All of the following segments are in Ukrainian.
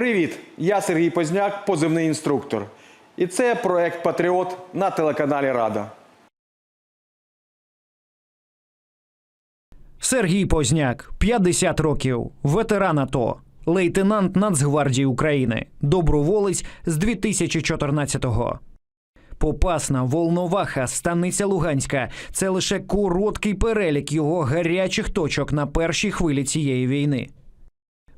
Привіт! Я Сергій Позняк, позивний інструктор. І це проект Патріот на телеканалі Рада. Сергій Позняк, 50 років, ветеран АТО, лейтенант Нацгвардії України, доброволець з 2014-го. Попасна, Волноваха, Станиця Луганська це лише короткий перелік його гарячих точок на першій хвилі цієї війни.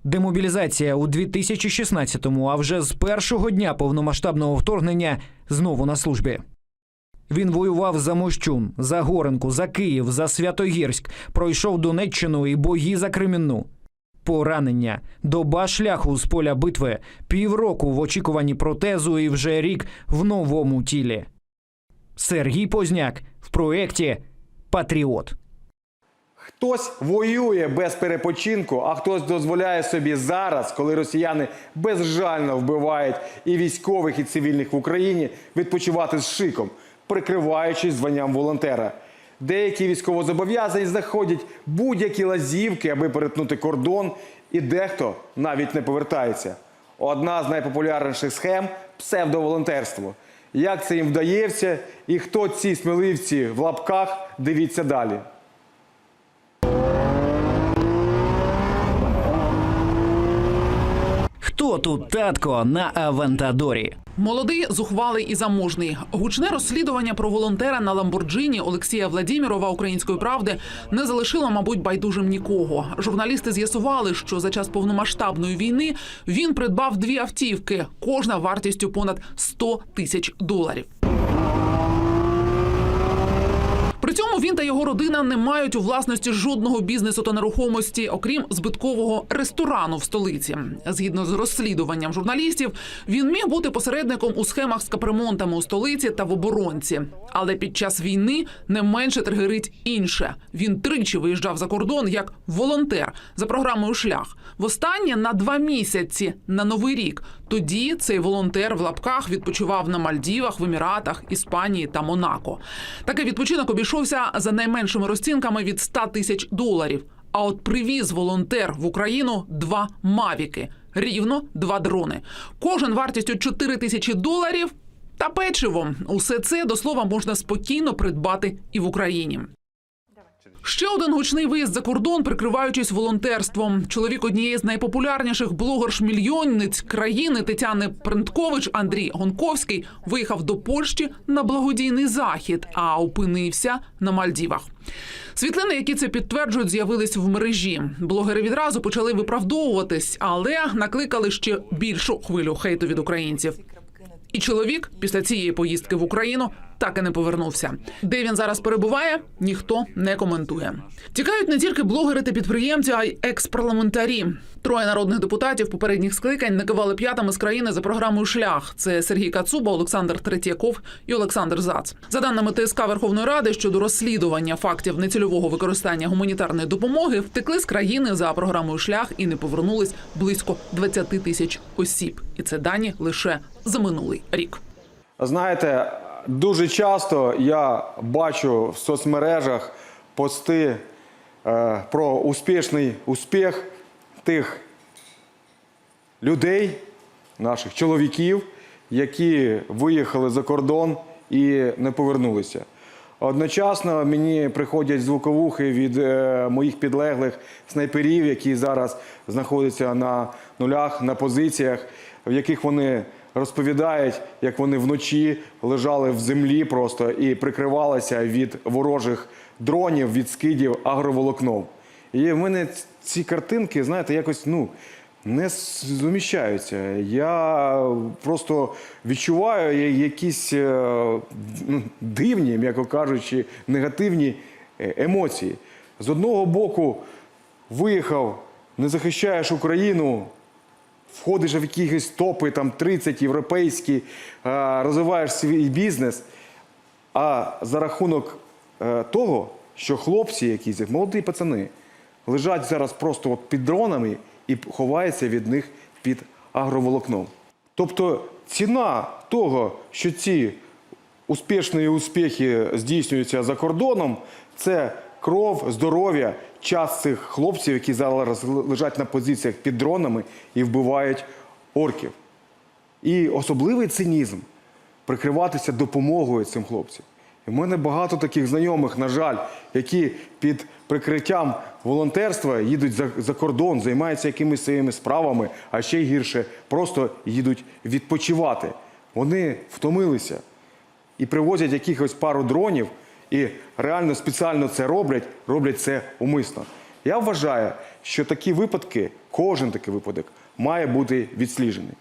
Демобілізація у 2016-му, а вже з першого дня повномасштабного вторгнення знову на службі. Він воював за Мощун, за Горенку, за Київ, за Святогірськ, пройшов Донеччину і бої за Кремінну. Поранення, доба шляху з поля битви, півроку в очікуванні протезу і вже рік в новому тілі. Сергій Позняк в проєкті Патріот. Хтось воює без перепочинку, а хтось дозволяє собі зараз, коли росіяни безжально вбивають і військових, і цивільних в Україні, відпочивати з шиком, прикриваючись званням волонтера. Деякі військовозобов'язані знаходять будь-які лазівки, аби перетнути кордон, і дехто навіть не повертається. Одна з найпопулярніших схем псевдоволонтерство. Як це їм вдається, і хто ці сміливці в лапках, дивіться далі. Хто тут татко на Авентадорі? Молодий, зухвалий і заможний. Гучне розслідування про волонтера на Ламборджині Олексія Владімірова української правди не залишило, мабуть, байдужим нікого. Журналісти з'ясували, що за час повномасштабної війни він придбав дві автівки, кожна вартістю понад 100 тисяч доларів. При цьому він та його родина не мають у власності жодного бізнесу та нерухомості, окрім збиткового ресторану в столиці. Згідно з розслідуванням журналістів, він міг бути посередником у схемах з капремонтами у столиці та в оборонці. Але під час війни не менше тригерить інше. Він тричі виїжджав за кордон як волонтер за програмою Шлях. Востаннє на два місяці на новий рік. Тоді цей волонтер в лапках відпочивав на Мальдівах, в Еміратах, Іспанії та Монако. Такий відпочинок обійшовся за найменшими розцінками від 100 тисяч доларів. А от привіз волонтер в Україну два мавіки, рівно два дрони. Кожен вартістю 4 тисячі доларів. Та печиво. Усе це до слова можна спокійно придбати і в Україні. Ще один гучний виїзд за кордон, прикриваючись волонтерством. Чоловік однієї з найпопулярніших блогерш-мільйонниць країни Тетяни Принткович Андрій Гонковський виїхав до Польщі на благодійний захід, а опинився на Мальдівах. Світлини, які це підтверджують, з'явились в мережі. Блогери відразу почали виправдовуватись, але накликали ще більшу хвилю хейту від українців. І чоловік після цієї поїздки в Україну так і не повернувся. Де він зараз перебуває, ніхто не коментує. Тікають не тільки блогери та підприємці, а й експарламентарі. Троє народних депутатів попередніх скликань накивали п'ятами з країни за програмою Шлях. Це Сергій Кацуба, Олександр Третьяков і Олександр Зац. За даними ТСК Верховної Ради щодо розслідування фактів нецільового використання гуманітарної допомоги, втекли з країни за програмою Шлях і не повернулись близько 20 тисяч осіб. І це дані лише за минулий рік. Знаєте, дуже часто я бачу в соцмережах пости е, про успішний успіх тих людей, наших чоловіків, які виїхали за кордон і не повернулися. Одночасно мені приходять звуковухи від е, моїх підлеглих снайперів, які зараз знаходяться на нулях, на позиціях, в яких вони розповідають, як вони вночі лежали в землі просто і прикривалися від ворожих дронів, від скидів агроволокном. І в мене ці картинки, знаєте, якось ну. Не зуміщаються. Я просто відчуваю якісь е, ну, дивні, м'яко кажучи, негативні е, емоції. З одного боку, виїхав, не захищаєш Україну, входиш в якісь топи, там 30 європейські, е, розвиваєш свій бізнес. А за рахунок е, того, що хлопці, якісь молоді пацани, лежать зараз просто от під дронами і ховаються від них під агроволокном. Тобто ціна того, що ці успішні успіхи здійснюються за кордоном, це кров, здоров'я, час цих хлопців, які зараз лежать на позиціях під дронами і вбивають орків. І особливий цинізм прикриватися допомогою цим хлопцям. І в мене багато таких знайомих, на жаль, які під прикриттям волонтерства їдуть за, за кордон, займаються якимись своїми справами, а ще гірше, просто їдуть відпочивати. Вони втомилися і привозять якихось пару дронів, і реально спеціально це роблять, роблять це умисно. Я вважаю, що такі випадки, кожен такий випадок, має бути відсліджений.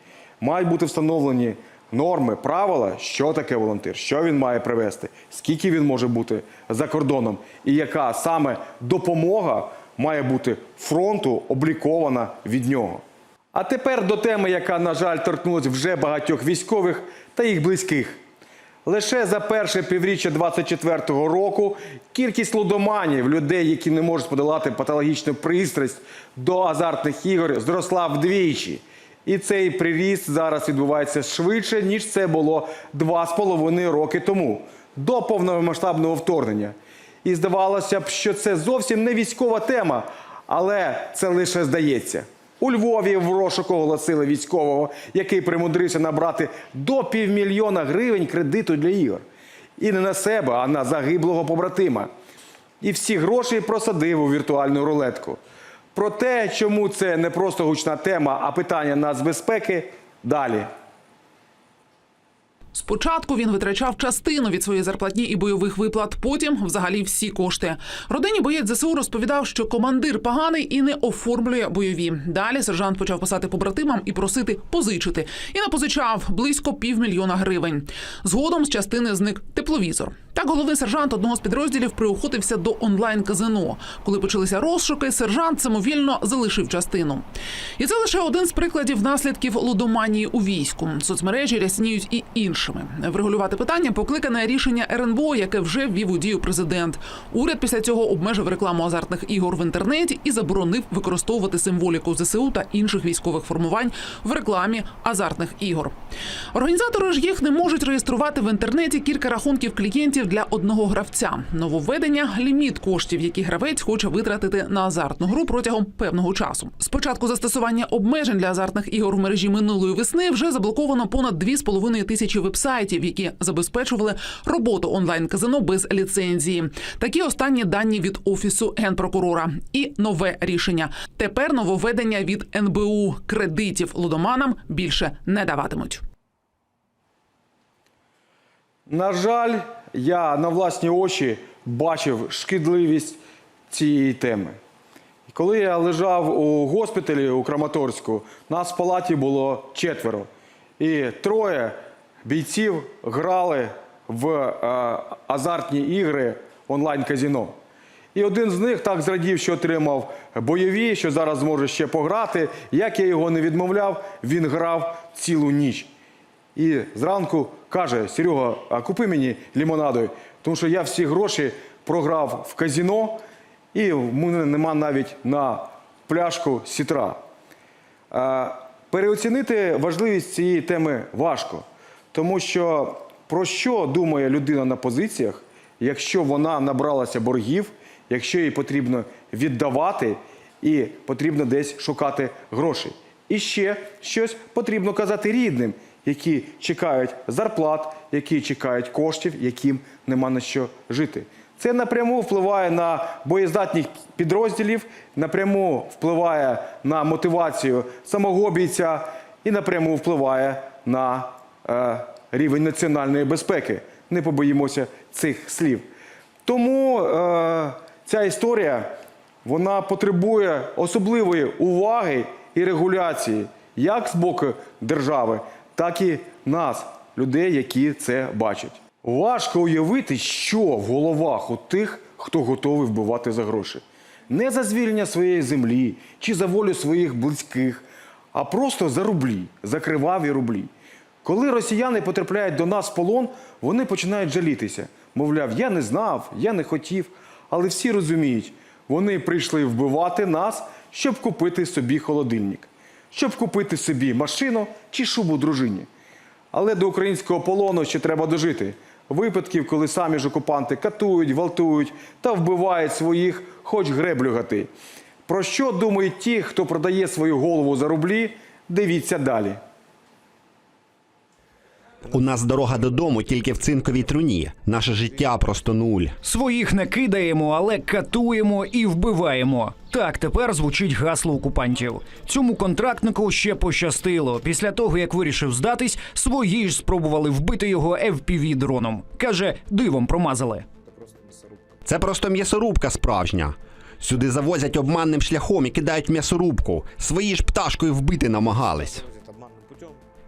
Мають бути встановлені норми, правила, що таке волонтер, що він має привезти, скільки він може бути за кордоном, і яка саме допомога має бути фронту облікована від нього. А тепер до теми, яка, на жаль, торкнулася вже багатьох військових та їх близьких. Лише за перше півріччя 24-го року кількість лудоманів, людей, які не можуть подолати патологічну пристрасть до азартних ігор, зросла вдвічі. І цей приріст зараз відбувається швидше, ніж це було два з половиною роки тому, до повномасштабного вторгнення. І здавалося б, що це зовсім не військова тема, але це лише здається. У Львові в розшуку оголосили військового, який примудрився набрати до півмільйона гривень кредиту для ігор. І не на себе, а на загиблого побратима. І всі гроші просадив у віртуальну рулетку. Про те, чому це не просто гучна тема, а питання нацбезпеки далі. Спочатку він витрачав частину від своєї зарплатні і бойових виплат, потім взагалі всі кошти. Родині боєць ЗСУ розповідав, що командир поганий і не оформлює бойові. Далі сержант почав писати побратимам і просити позичити. І напозичав близько півмільйона гривень. Згодом з частини зник тепловізор. Так головний сержант одного з підрозділів приохотився до онлайн-казино. Коли почалися розшуки, сержант самовільно залишив частину. І це лише один з прикладів наслідків лудоманії у війську. Соцмережі рясніють і іншими. Врегулювати питання покликане рішення РНБО, яке вже ввів у дію президент. Уряд після цього обмежив рекламу азартних ігор в інтернеті і заборонив використовувати символіку ЗСУ та інших військових формувань в рекламі азартних ігор. Організатори ж їх не можуть реєструвати в інтернеті кілька рахунків клієнтів для одного гравця. Нововведення ліміт коштів, які гравець хоче витратити на азартну гру протягом певного часу. Спочатку застосування обмежень для азартних ігор в мережі минулої весни вже заблоковано понад 2,5 тисячі вебсайтів, які забезпечували роботу онлайн-казино без ліцензії. Такі останні дані від офісу генпрокурора. І нове рішення. Тепер нововведення від НБУ кредитів лудоманам більше не даватимуть. На жаль, я на власні очі бачив шкідливість цієї теми. Коли я лежав у госпіталі у Краматорську, нас в палаті було четверо. І троє бійців грали в е, азартні ігри онлайн-казіно. І один з них так зрадів, що отримав бойові, що зараз зможе ще пограти. Як я його не відмовляв, він грав цілу ніч. І зранку каже: Серега, а купи мені лімонаду, тому що я всі гроші програв в казіно, і в мене нема навіть на пляшку сітра. Е, Переоцінити важливість цієї теми важко, тому що про що думає людина на позиціях, якщо вона набралася боргів, якщо їй потрібно віддавати і потрібно десь шукати гроші. І ще щось потрібно казати рідним, які чекають зарплат, які чекають коштів, яким нема на що жити. Це напряму впливає на боєздатність підрозділів, напряму впливає на мотивацію самого бійця і напряму впливає на е, рівень національної безпеки. Не побоїмося цих слів. Тому е, ця історія вона потребує особливої уваги і регуляції як з боку держави, так і нас, людей, які це бачать. Важко уявити, що в головах у тих, хто готовий вбивати за гроші. Не за звільнення своєї землі чи за волю своїх близьких, а просто за рублі, за криваві рублі. Коли росіяни потрапляють до нас в полон, вони починають жалітися. Мовляв, я не знав, я не хотів. Але всі розуміють, вони прийшли вбивати нас, щоб купити собі холодильник, щоб купити собі машину чи шубу дружині. Але до українського полону ще треба дожити. Випадків, коли самі ж окупанти катують, гвалтують та вбивають своїх, хоч греблю гати. Про що думають ті, хто продає свою голову за рублі, Дивіться далі. У нас дорога додому тільки в цинковій труні. Наше життя просто нуль. Своїх не кидаємо, але катуємо і вбиваємо. Так тепер звучить гасло окупантів. Цьому контрактнику ще пощастило. Після того, як вирішив здатись, свої ж спробували вбити його fpv дроном. Каже, дивом промазали. Це просто м'ясорубка справжня. Сюди завозять обманним шляхом і кидають м'ясорубку. Свої ж пташкою вбити намагались.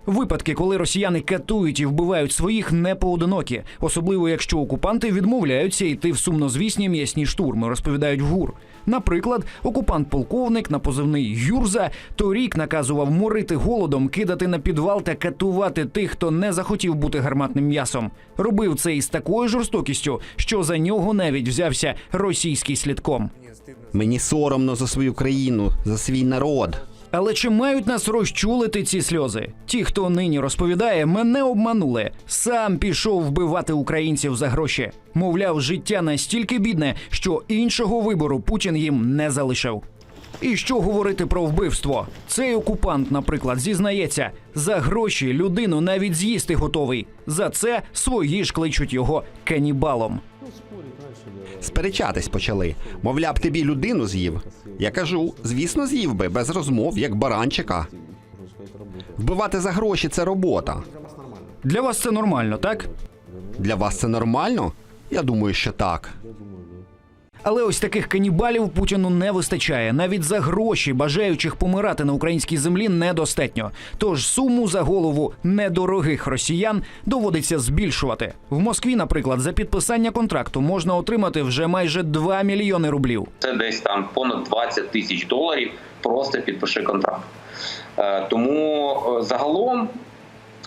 Випадки, коли росіяни катують і вбивають своїх, не поодинокі, особливо якщо окупанти відмовляються йти в сумнозвісні м'ясні штурми, розповідають в ГУР. Наприклад, окупант-полковник на позивний Юрза торік наказував морити голодом, кидати на підвал та катувати тих, хто не захотів бути гарматним м'ясом. Робив це із такою жорстокістю, що за нього навіть взявся російський слідком. Мені соромно за свою країну, за свій народ. Але чи мають нас розчулити ці сльози? Ті, хто нині розповідає, мене обманули. Сам пішов вбивати українців за гроші. Мовляв, життя настільки бідне, що іншого вибору Путін їм не залишив. І що говорити про вбивство? Цей окупант, наприклад, зізнається, за гроші людину навіть з'їсти готовий. За це свої ж кличуть його канібалом. Сперечатись почали. Мовляв, тобі людину з'їв. Я кажу, звісно, з'їв би, без розмов, як баранчика. Вбивати за гроші це робота. Для вас це нормально, так? Для вас це нормально? Я думаю, що так. Але ось таких канібалів Путіну не вистачає. Навіть за гроші бажаючих помирати на українській землі недостатньо. Тож суму за голову недорогих росіян доводиться збільшувати. В Москві, наприклад, за підписання контракту можна отримати вже майже 2 мільйони рублів. Це десь там понад 20 тисяч доларів. Просто підпиши контракт. Е, Тому е, загалом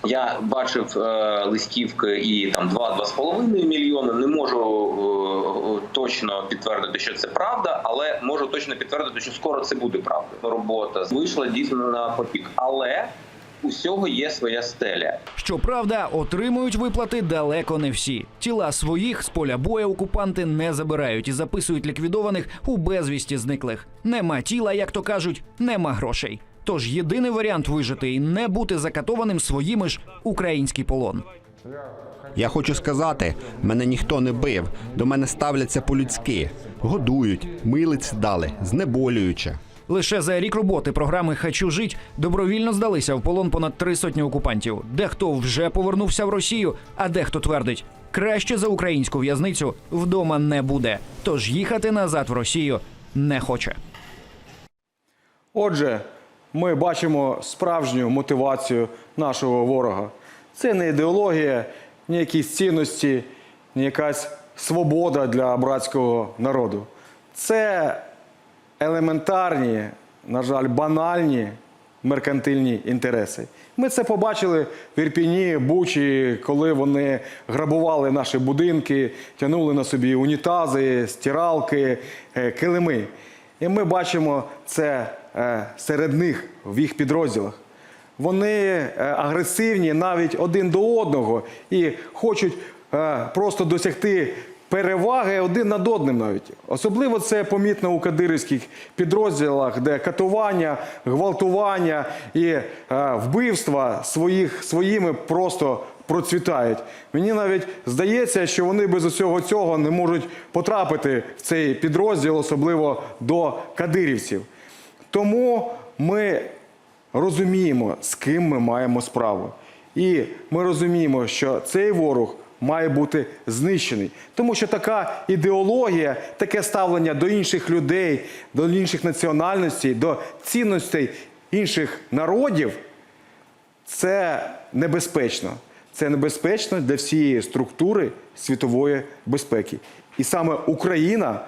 я бачив е, листівки і там 2-2,5 мільйони. Не можу е, точно підтвердити, що це правда, але можу точно підтвердити, що скоро це буде правда. Робота вийшла дійсно на потік, але усього є своя стеля. Щоправда, отримують виплати далеко не всі. Тіла своїх з поля бою окупанти не забирають і записують ліквідованих у безвісті зниклих. Нема тіла, як то кажуть, нема грошей. Тож єдиний варіант вижити і не бути закатованим своїми ж український полон. Я хочу сказати, мене ніхто не бив. До мене ставляться по-людськи. Годують, милиць дали, знеболююче. Лише за рік роботи програми Хочу жить добровільно здалися в полон понад три сотні окупантів. Дехто вже повернувся в Росію, а дехто твердить, краще за українську в'язницю вдома не буде. Тож їхати назад в Росію не хоче. Отже, ми бачимо справжню мотивацію нашого ворога. Це не ідеологія, не якісь цінності, не якась свобода для братського народу. Це елементарні, на жаль, банальні меркантильні інтереси. Ми це побачили в Ірпіні, Бучі, коли вони грабували наші будинки, тягнули на собі унітази, стиралки, е, килими. І ми бачимо це серед них в їх підрозділах. Вони е, агресивні навіть один до одного і хочуть е, просто досягти переваги один над одним навіть. Особливо це помітно у кадирівських підрозділах, де катування, гвалтування і е, вбивства своїх, своїми просто процвітають. Мені навіть здається, що вони без усього цього не можуть потрапити в цей підрозділ, особливо до кадирівців. Тому ми розуміємо, з ким ми маємо справу. І ми розуміємо, що цей ворог має бути знищений. Тому що така ідеологія, таке ставлення до інших людей, до інших національностей, до цінностей інших народів це небезпечно. Це небезпечно для всієї структури світової безпеки. І саме Україна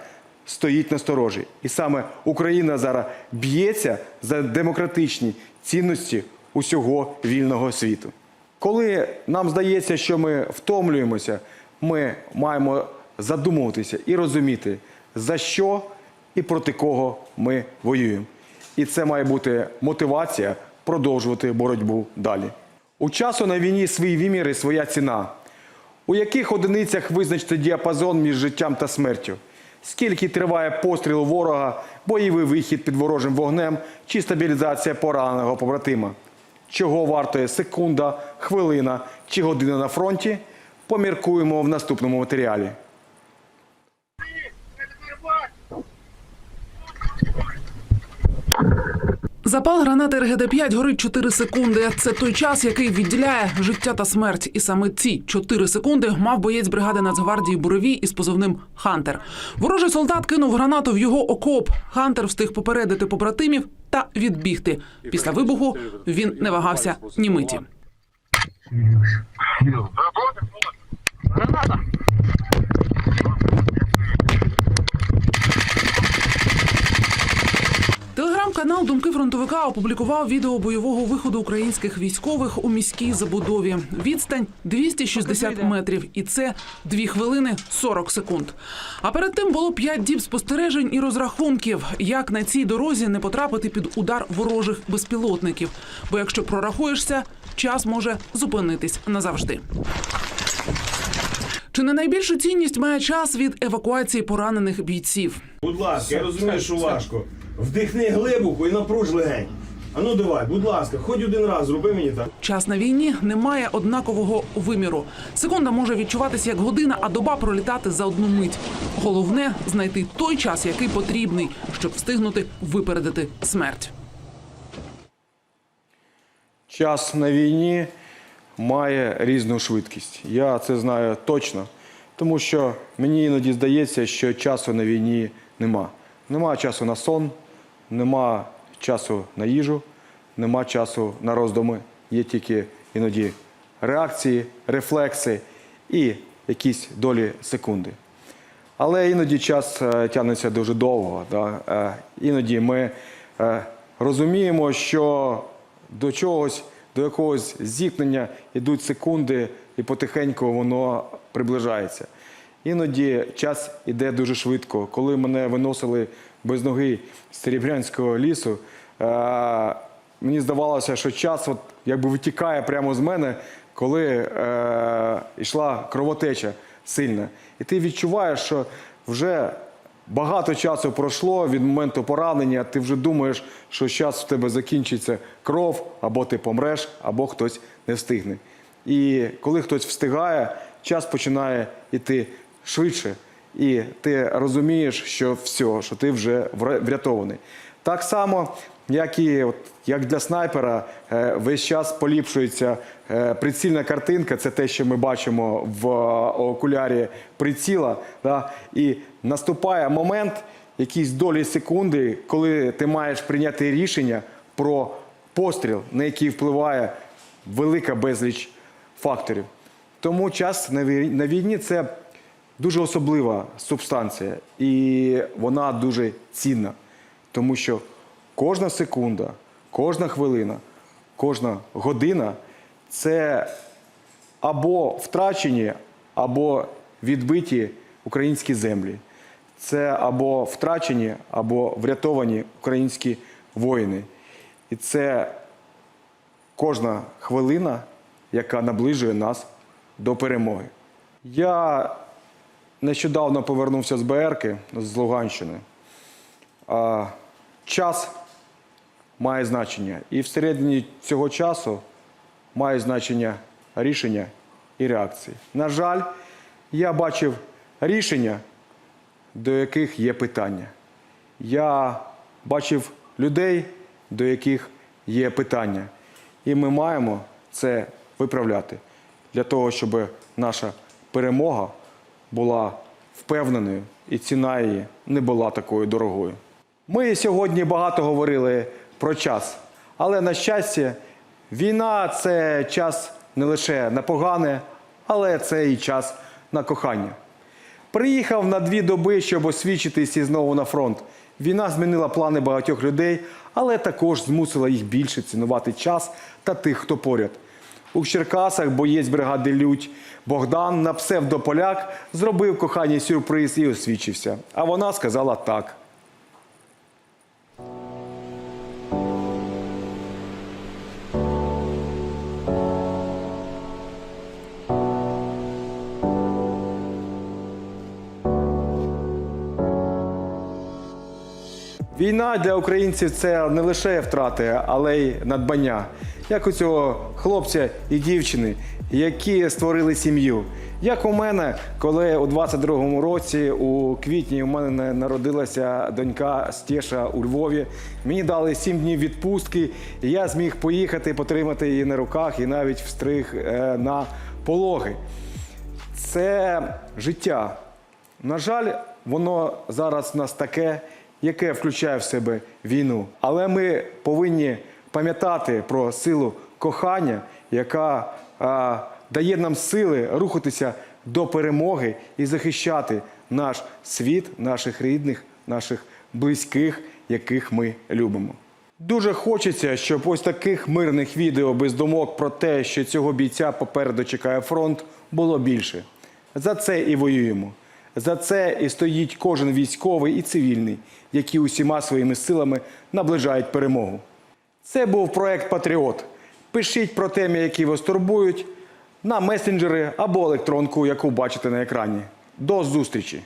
стоїть на сторожі. І саме Україна зараз б'ється за демократичні цінності усього вільного світу. Коли нам здається, що ми втомлюємося, ми маємо задумуватися і розуміти, за що і проти кого ми воюємо. І це має бути мотивація продовжувати боротьбу далі. У часу на війні свій вимір і своя ціна. У яких одиницях визначити діапазон між життям та смертю? Скільки триває постріл ворога, бойовий вихід під ворожим вогнем чи стабілізація пораненого побратима. Чого вартує секунда, хвилина чи година на фронті, поміркуємо в наступному матеріалі. Запал гранати РГД-5 горить 4 секунди. Це той час, який відділяє життя та смерть. І саме ці 4 секунди мав боєць бригади Нацгвардії Буревій із позивним Хантер. Ворожий солдат кинув гранату в його окоп. Хантер встиг попередити побратимів та відбігти. Після вибуху він не вагався ні миті. Телеграм-канал Думки фронтовика опублікував відео бойового виходу українських військових у міській забудові. Відстань 260 метрів, і це 2 хвилини 40 секунд. А перед тим було 5 діб спостережень і розрахунків, як на цій дорозі не потрапити під удар ворожих безпілотників. Бо якщо прорахуєшся, час може зупинитись назавжди. Чи не найбільшу цінність має час від евакуації поранених бійців? Будь ласка, я розумію, що важко. Вдихни глибоко і напруж легень. А ну давай, будь ласка, хоч один раз зроби мені так. Час на війні не має однакового виміру. Секунда може відчуватися як година, а доба пролітати за одну мить. Головне знайти той час, який потрібний, щоб встигнути випередити смерть. Час на війні має різну швидкість. Я це знаю точно, тому що мені іноді здається, що часу на війні нема. Нема часу на сон, нема часу на їжу, нема часу на роздуми. Є тільки іноді реакції, рефлекси і якісь долі секунди. Але іноді час е, тягнеться дуже довго. Да? Е, Іноді ми е, розуміємо, що до чогось, до якогось зіткнення йдуть секунди, і потихеньку воно приближається. Іноді час іде дуже швидко. Коли мене виносили без ноги з Серебрянського лісу, е, мені здавалося, що час от, якби витікає прямо з мене, коли е, йшла кровотеча сильна. І ти відчуваєш, що вже багато часу пройшло від моменту поранення, ти вже думаєш, що час в тебе закінчиться кров, або ти помреш, або хтось не встигне. І коли хтось встигає, час починає йти швидше, і ти розумієш, що все, що ти вже врятований. Так само, як і от, як для снайпера, е, весь час поліпшується е, прицільна картинка, це те, що ми бачимо в е, окулярі приціла. Да? І наступає момент, якісь долі секунди, коли ти маєш прийняти рішення про постріл, на який впливає велика безліч факторів. Тому час на вій- на війні це дуже особлива субстанція, і вона дуже цінна, тому що кожна секунда, кожна хвилина, кожна година це або втрачені, або відбиті українські землі. Це або втрачені, або врятовані українські воїни. І це кожна хвилина, яка наближує нас до перемоги. Я нещодавно повернувся з БРки з Луганщини. А, час має значення. І всередині цього часу має значення рішення і реакції. На жаль, я бачив рішення, до яких є питання. Я бачив людей, до яких є питання. І ми маємо це виправляти для того, щоб наша перемога була впевненою і ціна її не була такою дорогою. Ми сьогодні багато говорили про час, але на щастя, війна це час не лише на погане, але це і час на кохання. Приїхав на дві доби, щоб освідчитись і знову на фронт. Війна змінила плани багатьох людей, але також змусила їх більше цінувати час та тих, хто поряд. У Черкасах боєць бригади Лють Богдан на псевдополяк зробив коханій сюрприз і освічився. А вона сказала так. Війна для українців це не лише втрати, але й надбання. Як у цього хлопця і дівчини, які створили сім'ю. Як у мене, коли у 22-му році, у квітні, у мене народилася донька Стеша у Львові. Мені дали 7 днів відпустки, і я зміг поїхати, потримати її на руках і навіть встриг е, на пологи. Це життя. На жаль, воно зараз в нас таке, яке включає в себе війну. Але ми повинні пам'ятати про силу кохання, яка а, дає нам сили рухатися до перемоги і захищати наш світ, наших рідних, наших близьких, яких ми любимо. Дуже хочеться, щоб ось таких мирних відео без думок про те, що цього бійця попереду чекає фронт, було більше. За це і воюємо. За це і стоїть кожен військовий і цивільний, які усіма своїми силами наближають перемогу. Це був проект Патріот. Пишіть про теми, які вас турбують, на месенджери або електронку, яку бачите на екрані. До зустрічі!